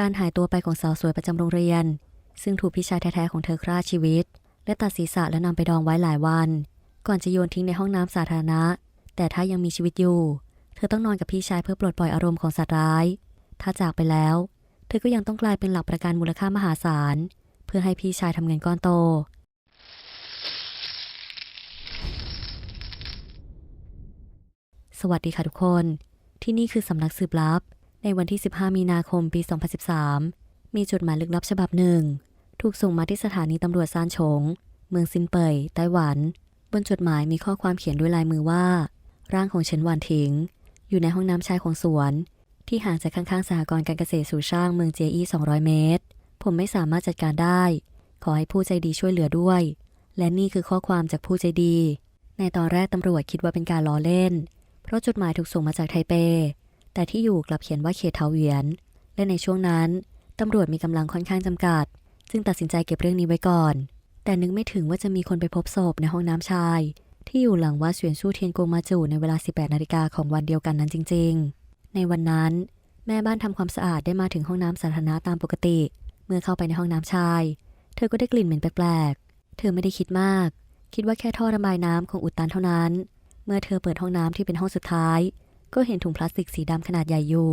การหายตัวไปของสาวสวยประจำโรงเรียน ซึ่งถูกพี่ชายแท้ๆของเธอฆ่าชีวิต และตัดศีรษะและนำไปดองไว้หลายวัน ก่อนจะโยนทิ้งในห้องน้ำสาธารณะ แต่ถ้ายังมีชีวิตอยู่ เธอต้องนอนกับพี่ชายเพื่อปลดปล่อยอารมณ์ของสัตว์ร้าย ถ้าจากไปแล้ว เธอก็ยังต้องกลายเป็นหลักประกันมูลค่ามหาศาล เพื่อให้พี่ชายทำเงินก้อนโต สวัสดีค่ะทุกคน ที่นี่คือสำนักสืบลับ ในวันที่ 15 มีนาคมปี 2013 มีจดหมายลึกลับฉบับหนึ่ง ถูกส่งมาที่สถานีตำรวจซานฉงเมืองซินเป่ยไต้หวัน บนจดหมายมีข้อความเขียนด้วยลายมือว่า ร่างของเฉินหวานถิง อยู่ในห้องน้ำชายของสวน ที่ห่างจากข้างๆสหกรณ์การเกษตรสู่ช่างเมืองเจียอี้ 200 เมตร ผมไม่สามารถจัดการได้ ขอให้ผู้ใจดีช่วยเหลือด้วย และนี่คือข้อความจากผู้ใจดี ในตอนแรกตำรวจคิดว่าเป็นการล้อเล่น เพราะจดหมายถูกส่งมาจากไทเป แต่ที่อยู่กลับเขียนว่าเขตเทาเวียน และในช่วงนั้นตำรวจมีกำลังค่อนข้างจำกัด จึงตัดสินใจเก็บเรื่องนี้ไว้ก่อน แต่นึกไม่ถึงว่าจะมีคนไปพบศพในห้องน้ำชาย ที่อยู่หลังวัดเสวียนสู้เทียนกงมาจูในเวลา 18 นาฬิกาของวันเดียวกันนั้นจริง ๆ ในวันนั้นแม่บ้านทำความสะอาดได้มาถึงห้องน้ำสาธารณะตามปกติ เมื่อเข้าไปในห้องน้ำชาย เธอก็ได้กลิ่นเหม็นแปลกๆ เธอไม่ได้คิดมาก คิดว่าแค่ท่อระบายน้ำคงอุดตันเท่านั้น เมื่อเธอเปิดห้องน้ำที่เป็นห้องสุดท้าย ก็เห็นถุงพลาสติกสีดำขนาดใหญ่อยู่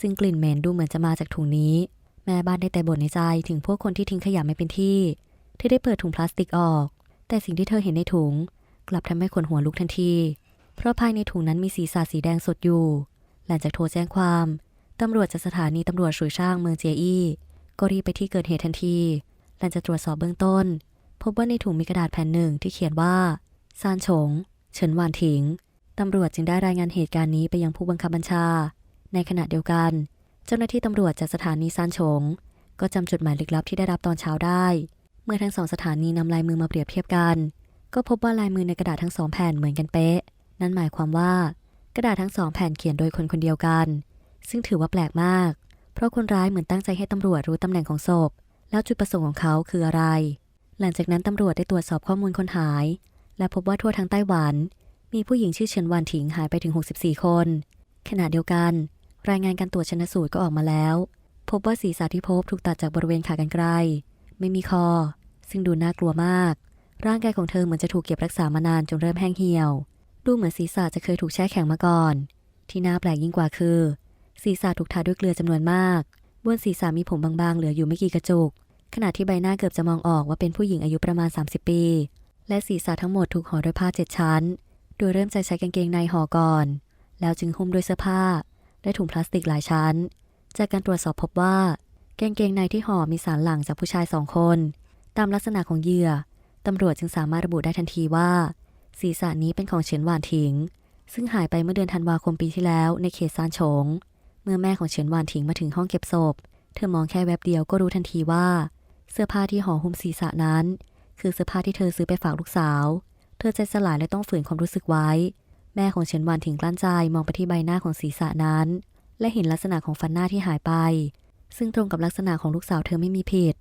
ซึ่งกลิ่นเหม็นดูเหมือนจะมาจากถุงนี้ แม่บ้านได้แต่บ่นในใจถึงพวกคนที่ทิ้งขยะไม่เป็นที่เธอได้เปิดถุงพลาสติกออก แต่สิ่งที่เธอเห็นในถุง กลับทำให้ขนหัวลุกทันที เพราะภายในถุงนั้นมีสีสาสีแดงสดอยู่ หลังจากโทรแจ้งความตำรวจจากสถานีตำรวจสุยช่างเมืองเจียอี้ก็รีบไปที่เกิดเหตุทันทีหลังจากตรวจสอบเบื้องต้น พบว่าในถุงมีกระดาษแผ่นหนึ่งที่เขียนว่าซานฉงเฉินหวานถิง ตำรวจจึงได้รายงานเหตุการณ์นี้ไปยังผู้บังคับบัญชา ในขณะเดียวกัน เจ้าหน้าที่ตำรวจจากสถานีซานฉงก็จำจดหมายลึกลับที่ได้รับตอนเช้าได้ เมื่อทั้งสองสถานีนำลายมือมาเปรียบเทียบกัน ก็พบว่าลายมือในกระดาษทั้งสองแผ่นเหมือนกันเป๊ะ นั่นหมายความว่า กระดาษทั้งสองแผ่นเขียนโดยคนคนเดียวกัน ซึ่งถือว่าแปลกมาก เพราะคนร้ายเหมือนตั้งใจให้ตำรวจรู้ตำแหน่งของศพ แล้วจุดประสงค์ของเขาคืออะไร หลังจากนั้นตำรวจได้ตรวจสอบข้อมูลคนหาย และพบว่าทั่วทั้งไต้หวัน มีผู้หญิงชื่อเฉินวานถิงหายไปถึง 64 คน ขณะเดียวกัน รายงานการตรวจชนสูตรก็ออกมาแล้ว พบว่าศีรษะที่พบถูกตัดจากบริเวณขากรรไกรไม่มีคอ ซึ่งดูน่ากลัวมาก ร่างกายของเธอเหมือนจะถูกเก็บรักษามานานจนเริ่มแห้งเหี่ยว ดูเหมือนศีรษะจะเคยถูกแช่แข็งมาก่อน ที่น่าแปลกยิ่งกว่าคือ ศีรษะถูกทาด้วยเกลือจำนวนมากบนศีรษะมีผมบางๆ เหลืออยู่ไม่กี่กระจุก ขณะที่ใบหน้าเกือบจะมองออกว่าเป็นผู้หญิงอายุประมาณ 30 ปี และศีรษะทั้งหมดถูกห่อด้วยผ้าเจ็ดชั้น โดยเริ่มจากใช้กางเกงในห่อก่อน แล้วจึงหุ้มด้วยเสื้อผ้า และถุงพลาสติกหลายชั้น จากการตรวจสอบพบว่ากางเกงในที่ห่อมีสารหลั่งจากผู้ชายสองคน ตามลักษณะของเหยื่อตำรวจจึงสามารถระบุได้ทันทีว่า ศีรษะนี้เป็นของเฉินหวานถิง ซึ่งหายไปเมื่อเดือนธันวาคมปีที่แล้วในเขตซานฉง เมื่อแม่ของเฉินหวานถิงมาถึงห้องเก็บศพ เธอมองแค่แวบเดียวก็รู้ทันทีว่า เสื้อผ้าที่ห่อหุ้มศีรษะนั้น คือเสื้อผ้าที่เธอซื้อไปฝากลูกสาว ธอใจสลายและต้องฝืนความรู้สึกไว้ แม่ของเฉินหวานถิงกลั้นใจมองไปที่ใบหน้าของศีรษะนั้น และเห็นลักษณะของฟันหน้าที่หายไป ซึ่งตรงกับลักษณะของลูกสาวเธอไม่มีผิด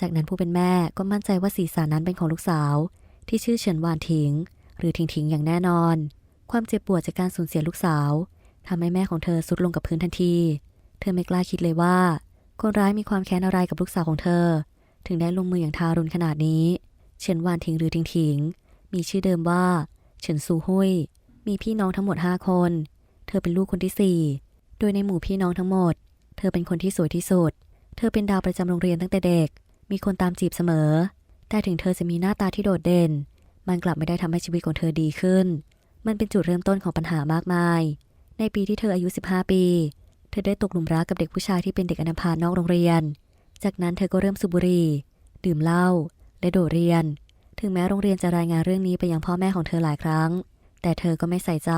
จากนั้นผู้เป็นแม่ก็มั่นใจว่าศีรษะนั้นเป็นของลูกสาว ที่ชื่อเฉินหวานถิง หรือถิงถิงอย่างแน่นอน ความเจ็บปวดจากการสูญเสียลูกสาวทำให้แม่ของเธอสุดลงกับพื้นทันที เธอไม่กล้าคิดเลยว่า คนร้ายมีความแค้นอะไรกับลูกสาวของเธอ ถึงได้ลงมืออย่างทารุณขนาดนี้ เฉินหวานถิงหรือถิงถิง มีชื่อเดิมว่าเฉินซูฮุย มีพี่น้องทั้งหมด 5 คน เธอเป็นลูกคนที่ 4 โดยในหมู่พี่น้องทั้งหมด เธอเป็นคนที่สวยที่สุด เธอเป็นดาวประจำโรงเรียนตั้งแต่เด็ก มีคนตามจีบเสมอ แต่ถึงเธอจะมีหน้าตาที่โดดเด่น มันกลับไม่ได้ทำให้ชีวิตของเธอดีขึ้น มันเป็นจุดเริ่มต้นของปัญหามากมาย ในปีที่เธออายุ 15 ปี เธอได้ตกหลุมรักกับเด็กผู้ชายที่เป็นเด็กอนาพาลนอกโรงเรียน จากนั้นเธอก็เริ่มสูบบุหรี่ ดื่มเหล้าและโดดเรียน ถึงแม้โรงเรียนจะรายงานเรื่องนี้ไปยังพ่อแม่ของเธอหลายครั้ง แต่เธอก็ไม่ใส่ใจ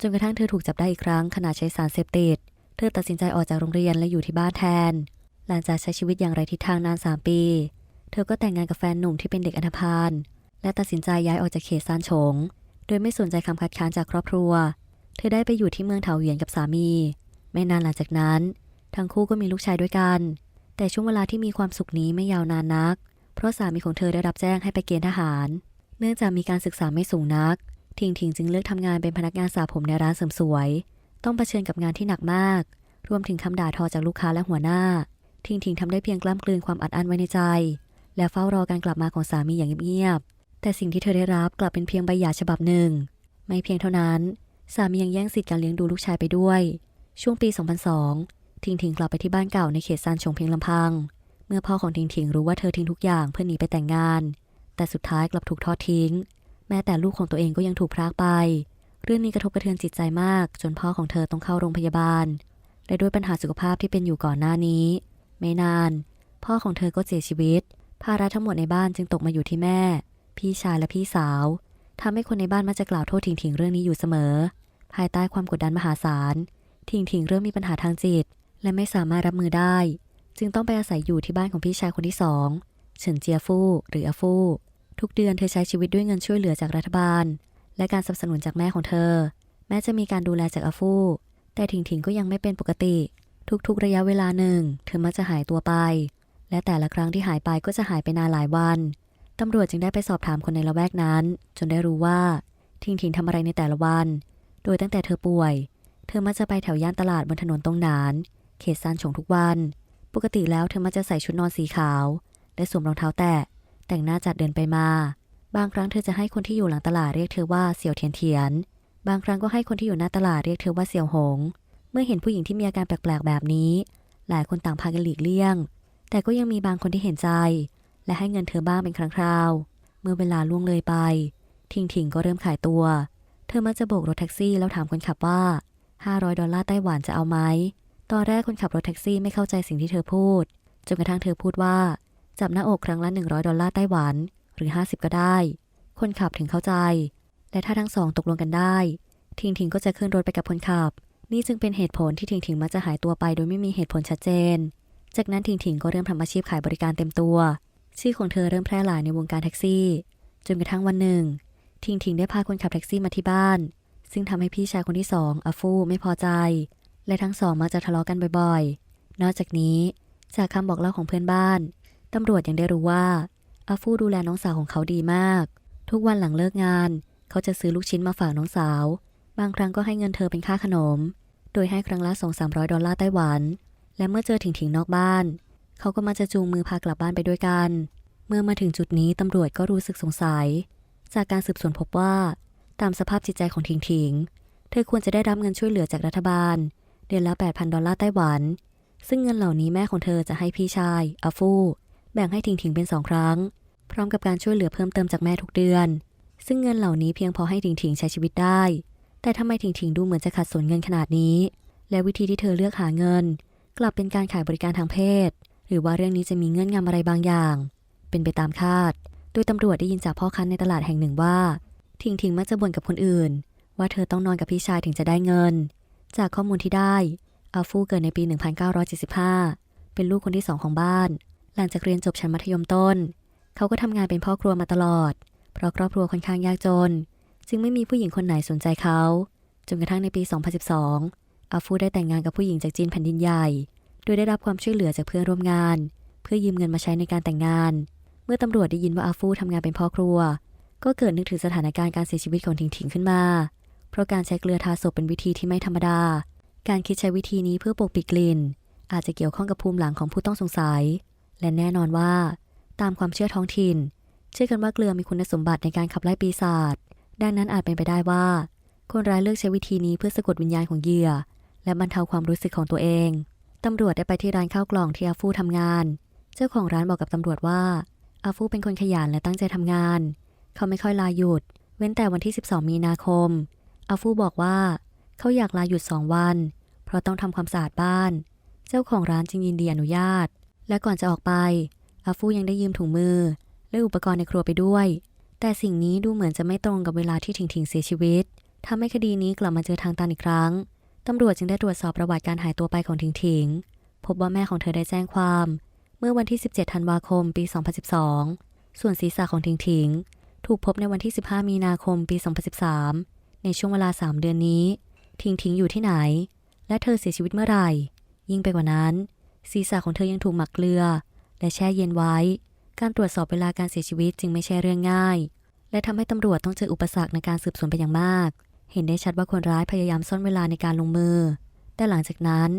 จนกระทั่งเธอถูกจับได้อีกครั้งขณะใช้สารเสพติด เธอตัดสินใจออกจากโรงเรียนและอยู่ที่บ้านแทน หลังจากใช้ชีวิตอย่างไรทิศทางนาน 3 ปี เธอก็แต่งงานกับแฟนหนุ่มที่เป็นเด็กอนาพาลและตัดสินใจย้ายออกจากเขตซานฉง โดยไม่สนใจคำคัดค้านจากครอบครัว เธอได้ไปอยู่ที่เมืองเถาเหวียนกับสามี ไม่นานหลังจากนั้น ทั้งคู่ก็มีลูกชายด้วยกัน แต่ช่วงเวลาที่มีความสุขนี้ไม่ยาวนานนัก เพราะสามีของเธอได้รับแจ้งให้ไปเกณฑ์ทหาร เนื่องจากมีการศึกษาไม่สูงนัก ทิงทิงจึงเลือกทำงานเป็นพนักงานสระผมในร้านเสริมสวย ต้องเผชิญกับงานที่หนักมาก รวมถึงคำด่าทอจากลูกค้าและหัวหน้า ทิงทิงทำได้เพียงกล้ำกลืนความอัดอั้นไว้ในใจ และเฝ้ารอการกลับมาของสามีอย่างเงียบๆ แต่สิ่งที่เธอได้รับกลับเป็นเพียงใบหย่าฉบับหนึ่ง ไม่เพียงเท่านั้น สามียังแย่งสิทธิ์การเลี้ยงดูลูกชายไปด้วย ช่วงปี 2002 ทิงทิงกลับไปที่บ้านเก่าในเขตซานชงเพียงลำพัง เมื่อพ่อของทิงทิงรู้ว่าเธอทิ้งทุกอย่างเพื่อหนีไปแต่งงาน แต่สุดท้ายกลับถูกทอดทิ้ง แม้แต่ลูกของตัวเองก็ยังถูกพรากไป เรื่องนี้กระทบกระเทือนจิตใจมาก จนพ่อของเธอต้องเข้าโรงพยาบาล และด้วยปัญหาสุขภาพที่เป็นอยู่ก่อนหน้านี้ ไม่นาน พ่อของเธอก็เสียชีวิต ภาระทั้งหมดในบ้านจึงตกมาอยู่ที่แม่ พี่ชายและพี่สาวทำให้คนในบ้านมักจะกล่าวโทษทิงทิงเรื่องนี้อยู่เสมอ ภายใต้ความกดดันมหาศาล ทิงทิงเริ่มมีปัญหาทางจิต และไม่สามารถรับมือได้ จึงต้องไปอาศัยอยู่ที่บ้านของพี่ชายคนที่สองเฉินเจียฟู่หรืออาฟู่ทุกเดือนเธอใช้ชีวิตด้วยเงินช่วยเหลือจากรัฐบาล และการสนับสนุนจากแม่ของเธอ แม้จะมีการดูแลจากอาฟู่แต่ทิงทิงก็ยังไม่เป็นปกติ ทุกๆระยะเวลาหนึ่ง เธอมักจะหายตัวไป และแต่ละครั้งที่หายไปก็จะหายไปนานหลายวันตำรวจจึงได้ไปสอบถามคนในละแวกนั้น จนได้รู้ว่า ทิงทิงทำอะไรในแต่ละวัน โดยตั้งแต่เธอป่วย เธอมักจะไปแถวย่านตลาดบนถนนตรงหนาน เขตซานฉงทุกวัน ปกติแล้วเธอมักจะใส่ชุดนอนสีขาว และสวมรองเท้าแตะ แต่งหน้าจัดเดินไปมา บางครั้งเธอจะให้คนที่อยู่หลังตลาดเรียกเธอว่าเสี่ยวเทียนเทียน บางครั้งก็ให้คนที่อยู่หน้าตลาดเรียกเธอว่าเสี่ยวหง เมื่อเห็นผู้หญิงที่มีอาการแปลกๆแบบนี้ หลายคนต่างพากันหลีกเลี่ยง แต่ก็ยังมีบางคนที่เห็นใจ และให้เงินเธอบ้างเป็นครั้งคราว เมื่อเวลาล่วงเลยไป ทิงทิงก็เริ่มขายตัว เธอมักจะโบกรถแท็กซี่แล้วถามคนขับว่า500ดอลลาร์ไต้หวันจะเอาไหม ตอนแรกคนขับรถแท็กซี่ไม่เข้าใจสิ่งที่เธอพูด จนกระทั่งเธอพูดว่า จับหน้าอกครั้งละ 100 ดอลลาร์ไต้หวัน หรือ 50 ก็ได้ คนขับถึงเข้าใจ และถ้าทั้งสองตกลงกันได้ ทิงทิงก็จะขึ้นรถไปกับคนขับ นี่จึงเป็นเหตุผลที่ทิงทิงมักจะหายตัวไปโดยไม่มีเหตุผลชัดเจน จากนั้นทิงทิงก็เริ่มทำอาชีพขายบริการเต็มตัว ชื่อของเธอเริ่มแพร่หลายในวงการแท็กซี่ จนกระทั่งวันหนึ่ง ทิงทิงได้พาคนขับแท็กซี่มาที่บ้าน ซึ่งทำให้พี่ชายคนที่สองอาฟูไม่พอใจ และทั้งสองมักจะทะเลาะกันบ่อยๆ นอกจากนี้จากคำบอกเล่าของเพื่อนบ้าน ตำรวจยังได้รู้ว่าอาฟูดูแลน้องสาวของเขาดีมาก ทุกวันหลังเลิกงาน เขาจะซื้อลูกชิ้นมาฝากน้องสาว บางครั้งก็ให้เงินเธอเป็นค่าขนม โดยให้ครั้งละ2 3 0 0ดอลลาร์ไต้หวัน และเมื่อเจอถิงถิงนอกบ้าน เขาก็มาจะจูงมือพากลับบ้านไปด้วยกัน เมื่อมาถึงจุดนี้ตำรวจก็รู้สึกสงสัย จากการสืบสวนพบว่า ตามสภาพจิตใจของถิงถิง เธอควรจะได้รับเงินช่วยเหลือจากรัฐบาล เดือนละ 8,000 ดอลลาร์ไต้หวัน ซึ่งเงินเหล่านี้แม่ของเธอจะให้พี่ชายอาฟู แบ่งให้ถิงถิงเป็นสองครั้ง พร้อมกับการช่วยเหลือเพิ่มเติมจากแม่ทุกเดือน ซึ่งเงินเหล่านี้เพียงพอให้ถิงถิงใช้ชีวิตได้ แต่ทำไมถิงถิงดูเหมือนจะขัดสนเงินขนาดนี้ และวิธีที่เธอเลือกหาเงิน กลับเป็นการขายบริการทางเพศ หรือว่าเรื่องนี้จะมีเงื่อนงำอะไรบางอย่าง เป็นไปตามคาด โดยตำรวจได้ยินจากพ่อค้าในตลาดแห่งหนึ่งว่าทิงทิงมักจะบ่นกับคนอื่น ว่าเธอต้องนอนกับพี่ชายถึงจะได้เงิน จากข้อมูลที่ได้อาฟูเกิดในปี 1975 เป็นลูกคนที่สองของบ้าน หลังจากเรียนจบชั้นมัธยมต้น เขาก็ทำงานเป็นพ่อครัวมาตลอด เพราะครอบครัวค่อนข้างยากจน จึงไม่มีผู้หญิงคนไหนสนใจเขา จนกระทั่งในปี 2012 อาฟูได้แต่งงานกับผู้หญิงจากจีนแผ่นดินใหญ่ โดยได้รับความช่วยเหลือจากเพื่อนร่วมงาน เพื่อยืมเงินมาใช้ในการแต่งงาน เมื่อตำรวจได้ยินว่าอาฟูทำงานเป็นพ่อครัว ก็เกิดนึกถึงสถานการณ์การเสียชีวิตของถิงถิงขึ้นมา เพราะการใช้เกลือทาศพเป็นวิธีที่ไม่ธรรมดา การคิดใช้วิธีนี้เพื่อปกปิดกลิ่น อาจจะเกี่ยวข้องกับภูมิหลังของผู้ต้องสงสัย และแน่นอนว่า ตามความเชื่อท้องถิ่น เชื่อกันว่าเกลือมีคุณสมบัติในการขับไล่ปีศาจ ดังนั้นอาจเป็นไปได้ว่า คนร้ายเลือกใช้วิธีนี้เพื่อสะกดวิญญาณของเหยื่อ และบรรเทาความรู้สึกของตัวเอง ตำรวจได้ไปที่ร้านข้าวกล่องที่อาฟูทำงาน เจ้าของร้านบอกกับตำรวจว่าอาฟูเป็นคนขยันและตั้งใจทำงาน เขาไม่ค่อยลาหยุด เว้นแต่วันที่ 12 มีนาคม อาฟูบอกว่า เขาอยากลาหยุด2วัน เพราะต้องทำความสะอาดบ้าน เจ้าของร้านจึงยินดีอนุญาต และก่อนจะออกไป อาฟูยังได้ยืมถุงมือ และอุปกรณ์ในครัวไปด้วย แต่สิ่งนี้ดูเหมือนจะไม่ตรงกับเวลาที่ถิงถิงเสียชีวิตทำให้คดีนี้กลับมาเจอทางตันอีกครั้งตำรวจจึงได้ตรวจสอบประวัติการหายตัวไปของถิงถิง พบว่าแม่ของเธอได้แจ้งความ เมื่อวันที่ 17 ธันวาคม ปี 2012 ส่วนศีรษะของถิงถิง ถูกพบในวันที่ 15 มีนาคม ปี 2013 ในช่วงเวลา3เดือนนี้ถิงถิงอยู่ที่ไหน และเธอเสียชีวิตเมื่อไหร่ ยิ่งไปกว่านั้น ศีรษะของเธอยังถูกหมักเกลือ และแช่เย็นไว้ การตรวจสอบเวลาการเสียชีวิตจึงไม่ใช่เรื่องง่าย และทำให้ตำรวจต้องเจออุปสรรคในการสืบสวนเป็นอย่างมาก เห็นได้ชัดว่าคนร้ายพยายามซ่อนเวลาในการลงมือ แต่หลังจากนั้น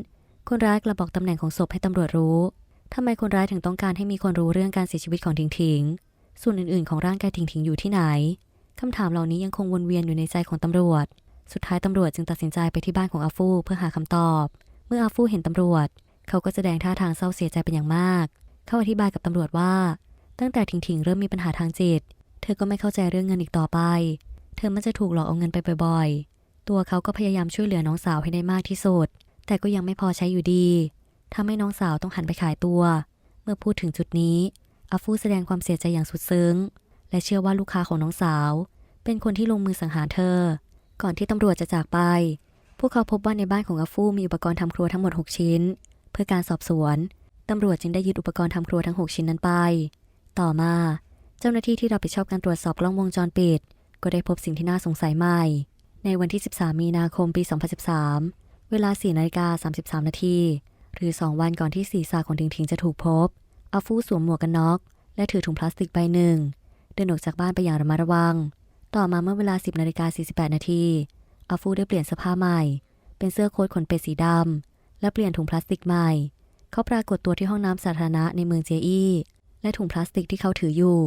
คนร้ายกลับอกตำแหน่งของศพให้ตำรวจรู้ทำไมคนร้ายถึงต้องการให้มีคนรู้เรื่องการเสียชีวิตของถิงถิงส่วนอื่นๆ ของร่างกายถิงถิงอยู่ที่ไหน คำถามเหล่านี้ยังคงวนเวียนอยู่ในใจของตำรวจ สุดท้ายตำรวจจึงตัดสินใจไปที่บ้านของอาฟูเพื่อหาคำตอบ เมื่ออาฟูเห็นตำรวจ เขาก็แสดงท่าทางเศร้าเสียใจเป็นอย่างมาก เขาอธิบายกับตำรวจว่า ตั้งแต่ถิงถิงเริ่มมีปัญหาทางจิต เธอก็ไม่เข้าใจเรื่องเงินอีกต่อไป เธอมันจะถูกหลอกเอาเงินไปบ่อยๆ ตัวเขาก็พยายามช่วยเหลือน้องสาวให้ได้มากที่สุด แต่ก็ยังไม่พอใช้อยู่ดีทำให้น้องสาวต้องหันไปขายตัว เมื่อพูดถึงจุดนี้อาฟูแสดงความเสียใจอย่างสุดซึ้ง และเชื่อว่าลูกค้าของน้องสาว เป็นคนที่ลงมือสังหารเธอ ก่อนที่ตำรวจจะจากไป พวกเขาพบว่าในบ้านของอาฟูมีอุปกรณ์ทำครัวทั้งหมด 6 ชิ้น เพื่อการสอบสวนตำรวจจึงได้ยึดอุปกรณ์ทำครัวทั้ง 6 ชิ้นนั้นไป ต่อมา เจ้าหน้าที่ที่รับผิดชอบการตรวจสอบกล้องวงจรปิด ก็ได้พบสิ่งที่น่าสงสัยใหม่ ในวันที่ 13 มีนาคมปี 2013 เวลา4นาฬิกา33 นาที หรือ 2 วันก่อนที่ศีรษะของถิงถิงจะถูกพบอาฟูสวมหมวกกันน็อก และถือถุงพลาสติกใบหนึ่ง เดินออกจากบ้านไปอย่างระมัดระวัง ต่อมาเมื่อเวลา 10นาฬิกา48นาทีอาฟูได้เปลี่ยนเสื้อผ้าใหม่ เป็นเสื้อโค้ทขนเป็ดสีดำและเปลี่ยนถุงพลาสติกใหม่ เขาปรากฏตัวที่ห้องน้ำสาธารณะในเมืองเจียอี้และถุงพลาสติกที่เขาถืออยู่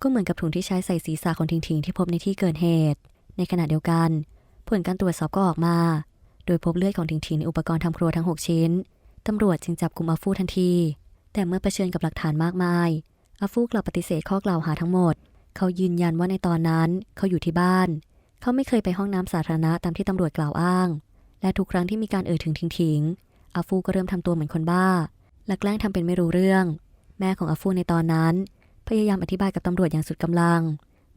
ก็เหมือนกับถุงที่ใช้ใส่ศีรษะของทิงทิงที่พบในที่เกิดเหตุ ในขณะเดียวกัน ผลการตรวจสอบก็ออกมา โดยพบเลือดของทิงทิงในอุปกรณ์ทำครัวทั้ง 6 ชิ้นตำรวจจึงจับกลุ่มอาฟูทันที แต่เมื่อเผชิญกับหลักฐานมากมายอาฟูกลับปฏิเสธข้อกล่าวหาทั้งหมด เขายืนยันว่าในตอนนั้นเขาอยู่ที่บ้าน เขาไม่เคยไปห้องน้ำสาธารณะตามที่ตำรวจกล่าวอ้าง และทุกครั้งที่มีการเอ่ยถึงทิ้งทิงอาฟูก็เริ่มทำตัวเหมือนคนบ้า และแกล้งทำเป็นไม่รู้เรื่อง แม่ของอาฟูในตอนนั้น พยายามอธิบายกับตำรวจอย่างสุดกำลัง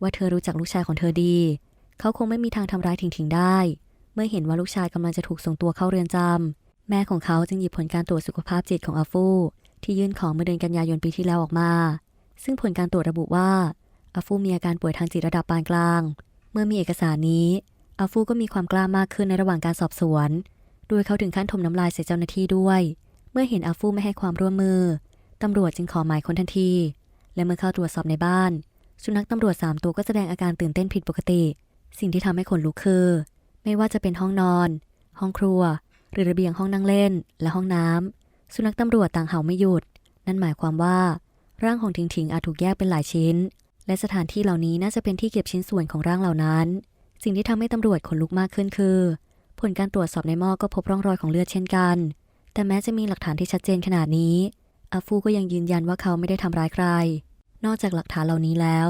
ว่าเธอรู้จักลูกชายของเธอดี เขาคงไม่มีทางทำร้ายถิงถิงได้ เมื่อเห็นว่าลูกชายกำลังจะถูกส่งตัวเข้าเรือนจำแม่ของเขาจึงหยิบผลการตรวจสุขภาพจิตของอาฟูที่ยื่นของเมื่อเดือนกันยายนปีที่แล้วออกมา ซึ่งผลการตรวจระบุว่า อาฟูมีอาการป่วยทางจิตระดับปานกลาง เมื่อมีเอกสารนี้อาฟูก็มีความกล้ามากขึ้นในระหว่างการสอบสวน โดยเขาถึงขั้นถมน้ำลายใส่เจ้าหน้าที่ด้วย เมื่อเห็นอาฟูไม่ให้ความร่วมมือ ตำรวจจึงขอหมายค้นทันที และเมื่อเข้าตรวจสอบในบ้าน สุนัขตำรวจ3ตัวก็แสดงอาการตื่นเต้นผิดปกติ สิ่งที่ทำให้ขนลุกคือ ไม่ว่าจะเป็นห้องนอน ห้องครัว หรือระเบียงห้องนั่งเล่น และห้องน้ำสุนัขตำรวจต่างเห่าไม่หยุด นั่นหมายความว่า ร่างของทิงทิงอาจถูกแยกเป็นหลายชิ้น และสถานที่เหล่านี้น่าจะเป็นที่เก็บชิ้นส่วนของร่างเหล่านั้น สิ่งที่ทำให้ตำรวจขนลุกมากขึ้นคือ ผลการตรวจสอบในหม้อก็พบร่องรอยของเลือดเช่นกัน แต่แม้จะมีหลักฐานที่ชัดเจนขนาดนี้ อาฟูก็ยังยืนยันว่าเขาไม่ได้ทำร้ายใคร นอกจากหลักฐานเหล่านี้แล้ว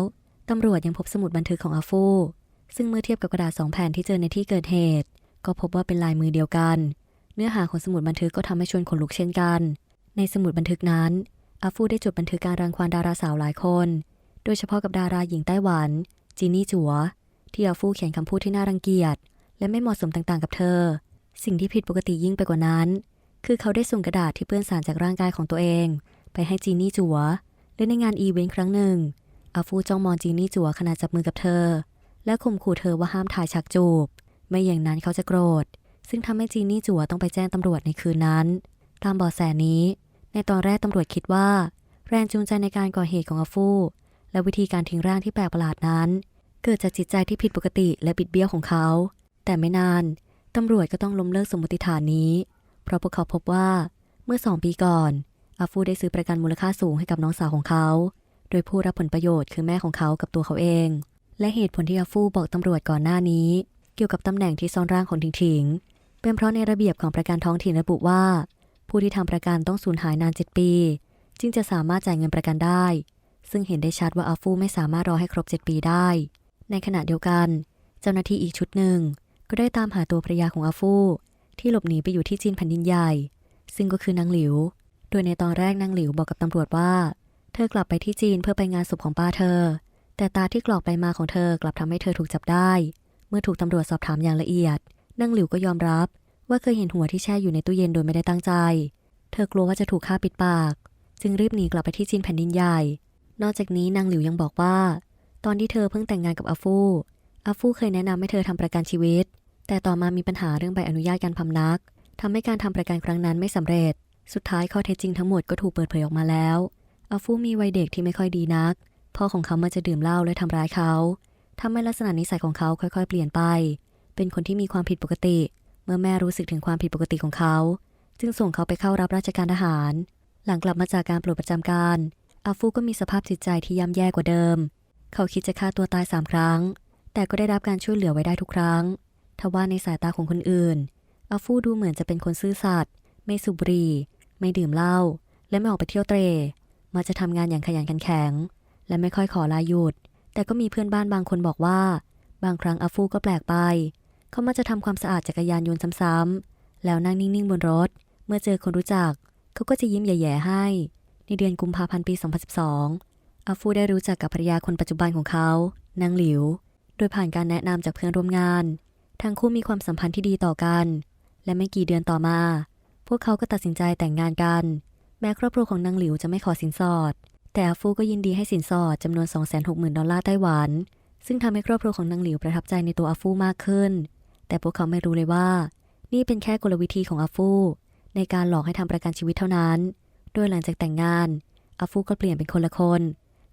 ตำรวจยังพบสมุดบันทึกของอาฟู ซึ่งเมื่อเทียบกับกระดาษสองแผ่นที่เจอในที่เกิดเหตุ ก็พบว่าเป็นลายมือเดียวกัน เนื้อหาของสมุดบันทึกก็ทำให้ชวนขนลุกเช่นกัน ในสมุดบันทึกนั้นอาฟูได้จดบันทึกการรังควานดาราสาวหลายคน โดยเฉพาะกับดาราหญิงไต้หวัน จีนี่จัว ที่เอาฟู่เขียนคำพูดที่น่ารังเกียจ และไม่เหมาะสมต่างๆ กับเธอ สิ่งที่ผิดปกติยิ่งไปกว่านั้น คือเขาได้ส่งกระดาษที่เปื้อนสารจากร่างกายของตัวเอง ไปให้จีนี่จัวและในงานอีเวนต์ครั้งหนึ่ง อาฟูจ้องมองจีนี่จัวขณะจับมือกับเธอ และข่มขู่เธอว่าห้ามถ่ายฉากจูบ ไม่อย่างนั้นเขาจะโกรธ ซึ่งทำให้จีนี่จัวต้องไปแจ้งตำรวจในคืนนั้น ตามบาะแสนี้ ในตอนแรกตำรวจคิดว่า แรงจูงใจในการก่อเหตุของอาฟู และวิธีการทิ้งร่างที่แปลกประหลาดนั้น เกิดจากจิตใจที่ผิดปกติและบิดเบี้ยวของเขา แต่ไม่นานตำรวจก็ต้องล้มเลิกสมมติฐานนี้ เพราะพวกเขาพบว่าเมื่อสองปีก่อนอาฟูได้ซื้อประกันมูลค่าสูงให้กับน้องสาวของเขา โดยผู้รับผลประโยชน์คือแม่ของเขากับตัวเขาเอง และเหตุผลที่อาฟูบอกตำรวจก่อนหน้านี้ เกี่ยวกับตำแหน่งที่ซ่อนร่างของทิงทิงเป็นเพราะในระเบียบของประกันท้องถิ่นระบุว่า ผู้ที่ทำประกันต้องสูญหายนาน 7 ปี จึงจะสามารถจ่ายเงินประกันได้ ซึ่งเห็นได้ชัดว่าอาฟูไม่สามารถรอให้ครบ 7 ปีได้ ในขณะเดียวกัน เจ้าหน้าที่อีกชุดหนึ่ง ก็ได้ตามหาตัวภรรยาของอาฟู ที่หลบหนีไปอยู่ที่จีนแผ่นดินใหญ่ ซึ่งก็คือนางหลิว โดยในตอนแรกนางหลิวบอกกับตำรวจว่า เธอกลับไปที่จีนเพื่อไปงานศพของป้าเธอ แต่ตาที่กรอกไปมาของเธอกลับทำให้เธอถูกจับได้ เมื่อถูกตำรวจสอบถามอย่างละเอียดนางหลิวก็ยอมรับว่าเคยเห็นหัวที่แช่อยู่ในตู้เย็นโดยไม่ได้ตั้งใจ เธอกลัวว่าจะถูกฆ่าปิดปาก จึงรีบหนีกลับไปที่จีนแผ่นดินใหญ่ นอกจากนี้นางหลิวยังบอกว่า ตอนที่เธอเพิ่งแต่งงานกับอาฟูอาฟูเคยแนะนำให้เธอทำประกันชีวิต แต่ต่อมามีปัญหาเรื่องใบอนุญาตการพำนักทำให้การทำประกันครั้งนั้นไม่สำเร็จ สุดท้ายข้อเท็จจริงทั้งหมดก็ถูกเปิดเผยออกมาแล้วอาฟูมีวัยเด็กที่ไม่ค่อยดีนัก พ่อของเขามาจะดื่มเหล้าและทำร้ายเขาทำให้ลักษณะนิสัยของเขาค่อยๆ เปลี่ยนไป เป็นคนที่มีความผิดปกติ เมื่อแม่รู้สึกถึงความผิดปกติของเขา จึงส่งเขาไปเข้ารับราชการทหาร หลังกลับมาจากการปลดประจำการ อาฟูก็มีสภาพจิตใจที่ย่ำแย่กว่าเดิม เขาคิดจะฆ่าตัวตายสามครั้ง แต่ก็ได้รับการช่วยเหลือไว้ได้ทุกครั้ง ทว่าในสายตาของคนอื่น อาฟูดูเหมือนจะเป็นคนซื่อสัตย์ ไม่สูบบุหรี่ ไม่ดื่มเหล้า และไม่ออกไปเที่ยวเตร่มาจะทำงานอย่างขยันขันแข็ง และไม่ค่อยขอลาหยุด แต่ก็มีเพื่อนบ้านบางคนบอกว่า บางครั้งอาฟูก็แปลกไป เขามักจะทำความสะอาดจักรยานยนต์ซ้ำๆแล้วนั่งนิ่งๆบนรถ เมื่อเจอคนรู้จัก เขาก็จะยิ้มแย่ๆให้ ในเดือนกุมภาพันธ์ปี 2012 อาฟูได้รู้จักกับภรรยาคนปัจจุบันของเขา นางหลิว โดยผ่านการแนะนำจากเพื่อนร่วมงาน ทั้งคู่มีความสัมพันธ์ที่ดีต่อกัน และไม่กี่เดือนต่อมา พวกเขาก็ตัดสินใจแต่งงานกัน แม้ครอบครัวของนางหลิวจะไม่ขอสินสอด แต่อาฟูก็ยินดีให้สินสอดจำนวน 260,000 ดอลลาร์ไต้หวัน ซึ่งทำให้ครอบครัวของนางหลิวประทับใจในตัวอาฟูมากขึ้น แต่พวกเขาไม่รู้เลยว่า นี่เป็นแค่กลวิธีของอาฟูในการหลอกให้ทำประกันชีวิตเท่านั้น โดยหลังจากแต่งงานอาฟูก็เปลี่ยนเป็นคนละคน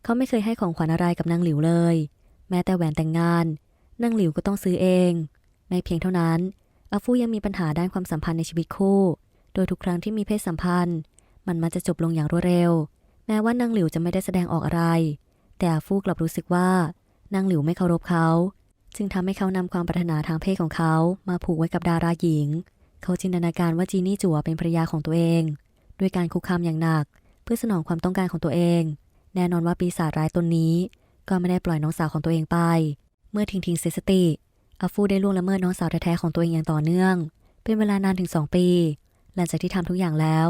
เขาไม่เคยให้ของขวัญอะไรกับนางหลิวเลย แม้แต่แหวนแต่งงานนางหลิวก็ต้องซื้อเอง ไม่เพียงเท่านั้นอาฟูยังมีปัญหาด้านความสัมพันธ์ในชีวิตคู่ โดยทุกครั้งที่มีเพศสัมพันธ์ มันมักจะจบลงอย่างรวดเร็ว แม้ว่านางหลิวจะไม่ได้แสดงออกอะไร แต่อาฟูกลับรู้สึกว่านางหลิวไม่เคารพเขา จึงทำให้เขานำความปรารถนาทางเพศของเขามาผูกไว้กับดาราหญิง เขาจินตนาการว่าจีนี่จั่วเป็นภรรยาของตัวเอง ด้วยการคุกคามอย่างหนัก เพื่อสนองความต้องการของตัวเอง แน่นอนว่าปีศาจร้ายตนนี้ ก็ไม่ได้ปล่อยน้องสาวของตัวเองไป เมื่อทิ้งทิ้งเสียสติอาฟูได้ล่วงละเมิดน้องสาวแท้ๆของตัวเองอย่างต่อเนื่อง เป็นเวลานานถึง2ปี หลังจากที่ทำทุกอย่างแล้ว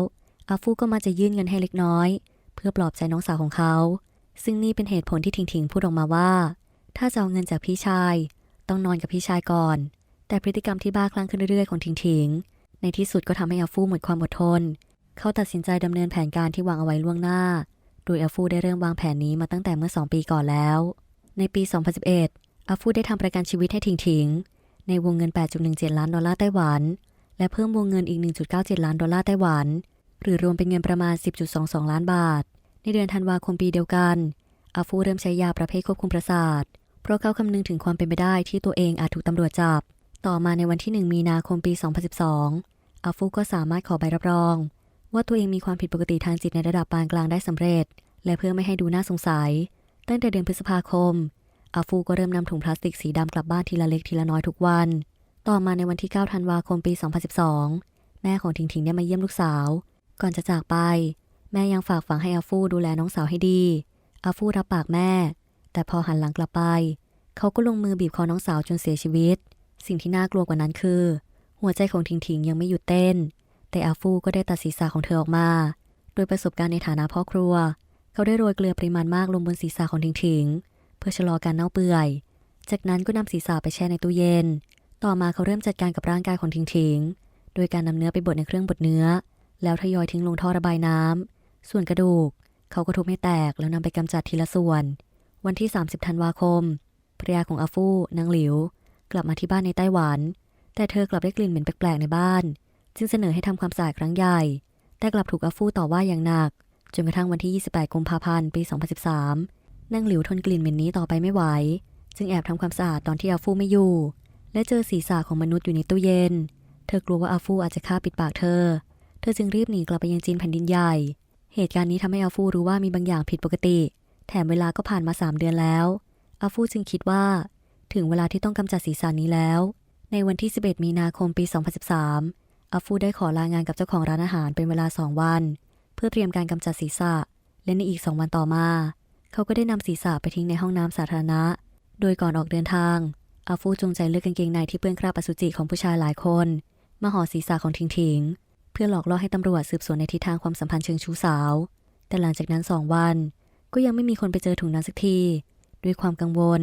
อาฟูก็มาจะยื่นเงินให้เล็กน้อย เพื่อปลอบใจน้องสาวของเขา ซึ่งนี่เป็นเหตุผลที่ทิงทิงพูดออกมาว่า ถ้าจะเอาเงินจากพี่ชาย ต้องนอนกับพี่ชายก่อน แต่พฤติกรรมที่บ้าคลั่งขึ้นเรื่อยๆของทิงทิงในที่สุดก็ทำให้อาฟูหมดความอดทน เขาตัดสินใจดำเนินแผนการที่วางเอาไว้ล่วงหน้า โดยอาฟูได้เริ่มวางแผนนี้มาตั้งแต่เมื่อ 2 ปีก่อนแล้ว ในปี 2011อาฟูได้ทำประกันชีวิตให้ทิงทิงในวงเงิน 8.17 ล้านดอลลาร์ไต้หวัน และเพิ่มวงเงินอีก 1.97 ล้านดอลลาร์ไต้หวัน หรือรวมเป็นเงินประมาณ 10.22 ล้านบาท ในเดือนธันวาคมปีเดียวกันอาฟูเริ่มใช้ยาประเภทควบคุมประสาท เพราะเขาคำนึงถึงความเป็นไปได้ที่ตัวเองอาจถูกตำรวจจับ ต่อมาในวันที่ 1 มีนาคมปี 2012อาฟูก็สามารถขอใบรับรอง ว่าตัวเองมีความผิดปกติทางจิตในระดับปานกลางได้สำเร็จ และเพื่อไม่ให้ดูน่าสงสัย ตั้งแต่เดือนพฤษภาคม อาฟูก็เริ่มนำถุงพลาสติกสีดำกลับบ้านทีละเล็กทีละน้อยทุกวัน ต่อมาในวันที่ 9 ธันวาคมปี 2012 แม่ของทิงทิงได้มาเยี่ยมลูกสาว ก่อนจะจากไป แม่ยังฝากฝังให้อาฟูดูแลน้องสาวให้ดี อาฟูรับปากแม่ แต่พอหันหลังกลับไป เขาก็ลงมือบีบคอน้องสาวจนเสียชีวิต สิ่งที่น่ากลัวกว่านั้นคือ หัวใจของทิงทิงยังไม่หยุดเต้น แต่อาฟูก็ได้ตัดศีรษะของเธอออกมา โดยประสบการณ์ในฐานะพ่อครัว เขาได้โรยเกลือปริมาณมากลงบนศีรษะของทิงทิงเพื่อชะลอการเน่าเปื่อย จากนั้นก็นำศีรษะไปแช่ในตู้เย็น ต่อมาเขาเริ่มจัดการกับร่างกายของทิงทิงโดยการนำเนื้อไปบดในเครื่องบดเนื้อ แล้วทยอยทิ้งลงท่อระบายน้ำส่วนกระดูก เขาก็ทุบให้แตกแล้วนำไปกำจัดทีละส่วน วันที่ 30 ธันวาคมภรรยาของอาฟูนางหลิว กลับมาที่บ้านในไต้หวัน แต่เธอกลับได้กลิ่นเหม็นแปลกๆในบ้าน จึงเสนอให้ทำความสะอาดครั้งใหญ่ แต่กลับถูกอาฟูต่อว่าอย่างหนัก จนกระทั่งวันที่ 28 กุมภาพันธ์ ปี 2013 นางหลิวทนกลิ่นเหม็นนี้ต่อไปไม่ไหว จึงแอบทำความสะอาดตอนที่อาฟูไม่อยู่ และเจอศีรษะของมนุษย์อยู่ในตู้เย็น เธอกลัวว่าอาฟูอาจจะฆ่าปิดปากเธอ เธอจึงรีบหนีกลับไปยังจีนแผ่นดินใหญ่ เหตุการณ์นี้ทำให้อาฟูรู้ว่ามีบางอย่างผิดปกติ แถมเวลาก็ผ่านมา 3 เดือนแล้ว อาฟูจึงคิดว่า ถึงเวลาที่ต้องกำจัดศีรษะนี้แล้ว ในวันที่ 11 มีนาคมปี 2013 อาฟูได้ขอลางานกับเจ้าของร้านอาหารเป็นเวลา2วัน เพื่อเตรียมการกำจัดศีรษะ และในอีก2วันต่อมา เขาก็ได้นำศีรษะไปทิ้งในห้องน้ำสาธารณะ โดยก่อนออกเดินทางอาฟูจงใจเลือกกางเกงในที่เปื้อนคราบอสุจิของผู้ชายหลายคน มาห่อศีรษะของทิงทิงเพื่อหลอกล่อให้ตำรวจสืบสวนในทิศทางความสัมพันธ์เชิงชู้สาว แต่หลังจากนั้น2วัน ก็ยังไม่มีคนไปเจอถุงนั้นสักที ด้วยความกังวล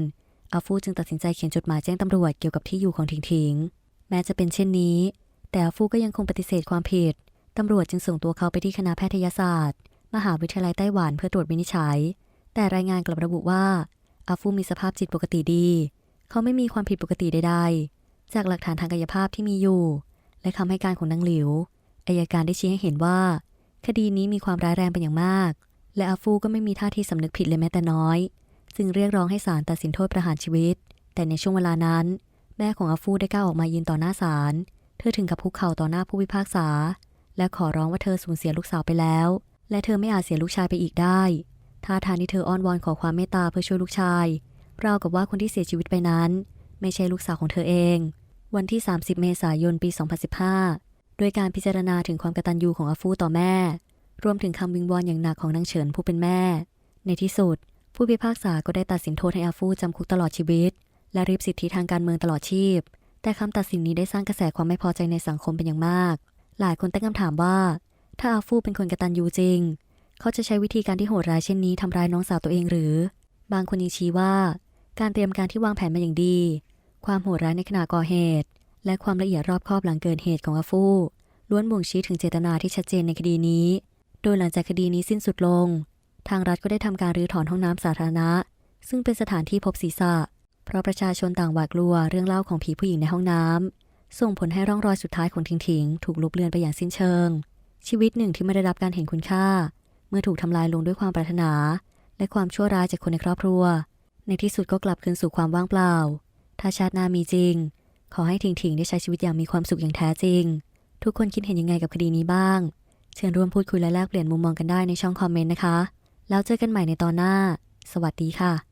อาฟูจึงตัดสินใจเขียนจดหมายแจ้งตำรวจเกี่ยวกับที่อยู่ของทิงทิงแม้จะเป็นเช่นนี้ แต่อฟูก็ยังคงปฏิเสธความผิด ตำรวจจึงส่งตัวเขาไปที่คณะแพทยศาสตร์ มหาวิทยาลัยไต้หวันเพื่อตรวจวินิจฉัย แต่รายงานกลับระบุว่า อาฟูมีสภาพจิตปกติดี เขาไม่มีความผิดปกติใดๆ จากหลักฐานทางกายภาพที่มีอยู่ และคำให้การของนางหลิวอายการได้ชี้ให้เห็นว่า คดีนี้มีความร้ายแรงเป็นอย่างมาก และอาฟูก็ไม่มีท่าทีสำนึกผิดเลยแม้แต่น้อย จึงเรียกร้องให้ศาลตัดสินโทษประหารชีวิต แต่ในช่วงเวลานั้น แม่ของอาฟูได้ก้าวออกมายืนต่อหน้าศาล เธอถึงกับคุกเข่าต่อหน้าผู้พิพากษา และขอร้องว่าเธอสูญเสียลูกสาวไปแล้ว และเธอไม่อาจเสียลูกชายไปอีกได้ท่าทางที่เธออ้อนวอนขอความเมตตาเพื่อช่วยลูกชายราวกับว่าคนที่เสียชีวิตไปนั้น ไม่ใช่ลูกสาวของเธอเอง วันที่ 30 เมษายนปี 2015 โดยการพิจารณาถึงความกตัญญูของอาฟูต่อแม่ รวมถึงคำวิงวอนอย่างหนักของนางเฉินผู้เป็นแม่ ในที่สุด ผู้พิพากษาก็ได้ตัดสินโทษให้อาฟูจำคุกตลอดชีวิต และริบสิทธิทางการเมืองตลอดชีพ แต่คำตัดสินนี้ได้สร้างกระแสความไม่พอใจในสังคมเป็นอย่างมาก หลายคนตั้งคำถามว่า ถ้าอาฟูเป็นคนกระตัญญูจริง เขาจะใช้วิธีการที่โหดร้ายเช่นนี้ทำร้ายน้องสาวตัวเองหรือ บางคนยังชี้ว่า การเตรียมการที่วางแผนมาอย่างดี ความโหดร้ายในขณะก่อเหตุ และความละเอียดรอบคอบหลังเกิดเหตุของอาฟูล้วนบ่งชี้ถึงเจตนาที่ชัดเจนในคดีนี้ โดยหลังจากคดีนี้สิ้นสุดลง ทางรัฐก็ได้ทำการรื้อถอนห้องน้ำสาธารณะ ซึ่งเป็นสถานที่พบศีรษะ เพราะประชาชนต่างหวาดกลัวเรื่องเล่าของผีผู้หญิงในห้องน้ำส่งผลให้ร่องรอยสุดท้ายของทิงทิงถูกลบเลือนไปอย่างสิ้นเชิง ชีวิตหนึ่งที่ไม่ได้รับการเห็นคุณค่า เมื่อถูกทำลายลงด้วยความปรารถนา และความชั่วร้ายจากคนในครอบครัว ในที่สุดก็กลับคืนสู่ความว่างเปล่า ถ้าชาติหน้ามีจริง ขอให้ทิงทิงได้ใช้ชีวิตอย่างมีความสุขอย่างแท้จริง ทุกคนคิดเห็นยังไงกับคดีนี้บ้าง เชิญร่วมพูดคุยและแลกเปลี่ยนมุมมองกันได้ในช่องคอมเมนต์นะคะ แล้วเจอกันใหม่ในตอนหน้า สวัสดีค่ะ